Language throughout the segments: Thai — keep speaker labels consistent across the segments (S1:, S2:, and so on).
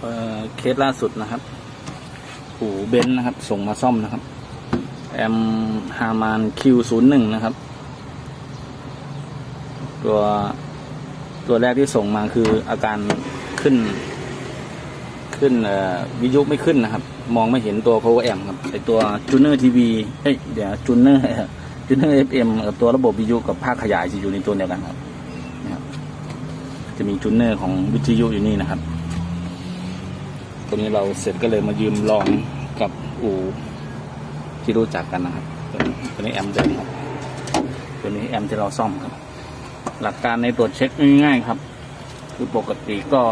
S1: เเคสล่าสุดนะครับ หูเบนซ์นะครับ ส่งมาซ่อมนะครับ แอมฮามาน Q01 นะครับ ตัวตัวแรกที่ส่งมาคืออาการขึ้น ขึ้นวิทยุไม่ขึ้นนะครับ มองไม่เห็นตัว power amp ครับไอตัวจูเนอร์ทีวีเอ้ยเดี๋ยวจูเนอร์จูเนอร์ FM กับตัวระบบวิทยุกับภาคขยายจะอยู่ในตัวเดียวกันครับนะครับจะมีจูเนอร์ของวิทยุอยู่นี่นะครับ ตรงนี้เราเสร็จก็เลยมายืมลองกับอูที่รู้จักกันนะครับ ตัวนี้แอมเดิมครับ ตัวนี้แอมที่เราซ่อมครับ หลักการในตรวจเช็คง่ายๆครับ คือปกติก็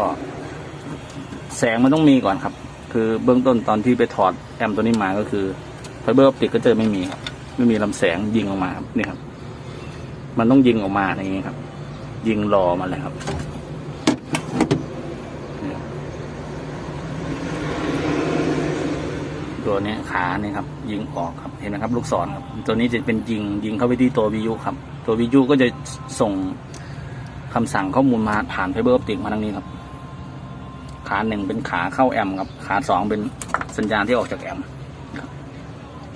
S1: แสงมันต้องมีก่อนครับ คือเบื้องต้นตอนที่ไปถอดแอมตัวนี้มาก็คือไฟเบอร์ออปติกก็เจอไม่มีครับ ไม่มีลำแสงยิงออกมาครับนี่ครับ มันต้องยิงออกมาอย่างนี้ครับ ยิงรอมาเลยครับนี่ครับ ตัวเนี้ยขาเนี่ยครับ ยิงออกครับเห็นไหมครับ ลูกศรครับ ตัวนี้จะเป็นยิงยิงเข้าไปที่ตัววิยุครับ ตัววิยุก็จะส่งคำสั่งข้อมูลมาผ่านไฟเบอร์ออปติกมาทางนี้ครับ ขาหนึ่งเป็นขาเข้าแอมครับ ขาสองเป็นสัญญาณที่ออกจากแอม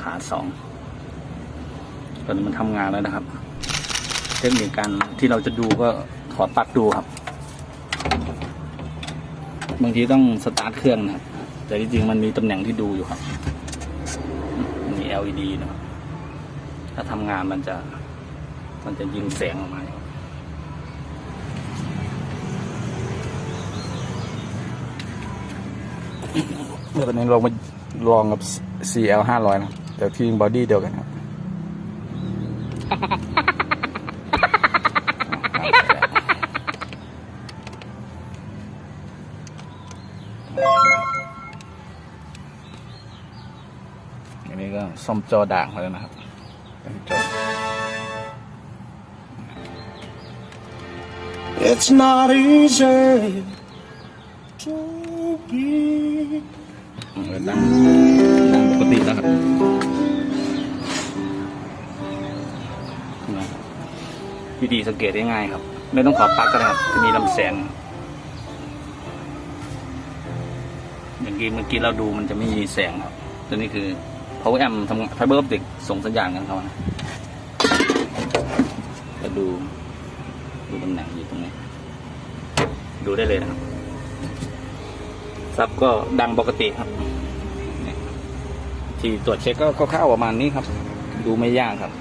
S1: ขาสองตอนนี้มันทำงานแล้วนะครับ เทคนิคการที่เราจะดูก็ถอดปลั๊กดูครับ บางทีต้องสตาร์ทเครื่องนะครับแต่จริงๆมันมีตำแหน่งที่ดูอยู่ครับ มี LED นะครับ ถ้าทำงานมันจะ มันจะยิงแสงออกมาเมื่อตอนนี้เรามาลองกับ CL ห้าร้อยนะแต่ที่บอดี้เดียวกันครับ อันนี้ก็ซ่อมจอด่างมาแล้วนะครับเป็นจอ
S2: It's not easy to be
S1: เออดังดังปกติแล้วครับนะครับวิธีสังเกตได้ง่ายครับ ไม่ต้องขอปลั๊กก็ได้ครับจะมีลำแสงอย่างกี้เมื่อกี้เราดูมันจะไม่มีแสงครับตัวนี้คือ power amp ทำไฟเบอร์ออปติกส่งสัญญาณกันเขานะจะดูดูตำแหน่งอยู่ตรงนี้ ดูได้เลยนะครับซับก็ดังปกติครับ ที่ตรวจเช็คก็คร่าวๆประมาณนี้ครับ ดูไม่ยากครับ